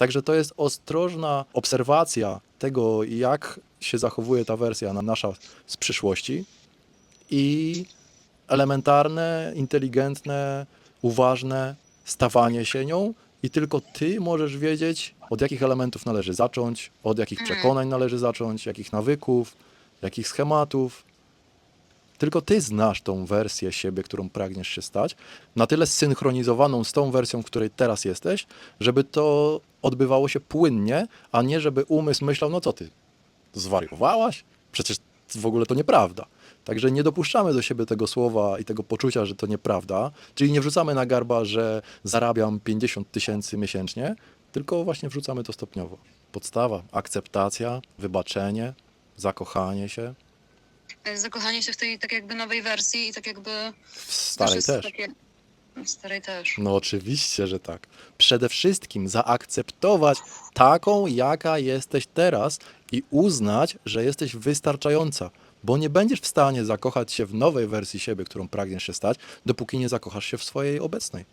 Także to jest ostrożna obserwacja tego, jak się zachowuje ta wersja na nasza z przyszłości i elementarne, inteligentne, uważne stawanie się nią i tylko ty możesz wiedzieć, od jakich elementów należy zacząć, od jakich Mhm. przekonań należy zacząć, jakich nawyków, jakich schematów. Tylko ty znasz tą wersję siebie, którą pragniesz się stać, na tyle zsynchronizowaną z tą wersją, w której teraz jesteś, żeby to odbywało się płynnie, a nie żeby umysł myślał, no co ty, zwariowałaś? Przecież w ogóle to nieprawda. Także nie dopuszczamy do siebie tego słowa i tego poczucia, że to nieprawda, czyli nie wrzucamy na garba, że zarabiam 50 tysięcy miesięcznie, tylko właśnie wrzucamy to stopniowo. Podstawa, akceptacja, wybaczenie, zakochanie się, Zakochanie się w tej tak jakby nowej wersji i tak jakby... w starej też. Takie... W starej też. No oczywiście, że tak. Przede wszystkim zaakceptować taką, jaka jesteś teraz i uznać, że jesteś wystarczająca, bo nie będziesz w stanie zakochać się w nowej wersji siebie, którą pragniesz się stać, dopóki nie zakochasz się w swojej obecnej.